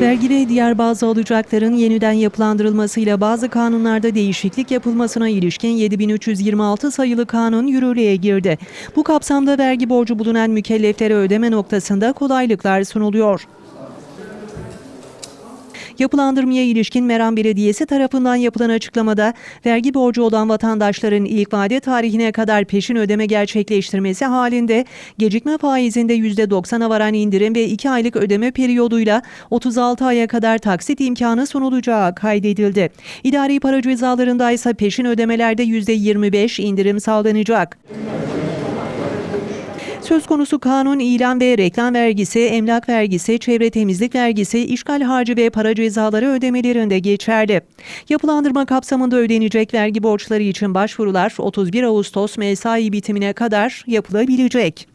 Vergi ve diğer bazı alacakların yeniden yapılandırılmasıyla bazı kanunlarda değişiklik yapılmasına ilişkin 7326 sayılı kanun yürürlüğe girdi. Bu kapsamda vergi borcu bulunan mükelleflere ödeme noktasında kolaylıklar sunuluyor. Yapılandırmaya ilişkin Meram Belediyesi tarafından yapılan açıklamada vergi borcu olan vatandaşların ilk vade tarihine kadar peşin ödeme gerçekleştirmesi halinde gecikme faizinde %90'a varan indirim ve 2 aylık ödeme periyoduyla 36 aya kadar taksit imkanı sunulacağı kaydedildi. İdari para cezalarında ise peşin ödemelerde %25 indirim sağlanacak. Söz konusu kanun ilan ve reklam vergisi, emlak vergisi, çevre temizlik vergisi, işgal harcı ve para cezaları ödemelerinde geçerli. Yapılandırma kapsamında ödenecek vergi borçları için başvurular 31 Ağustos mesai bitimine kadar yapılabilecek.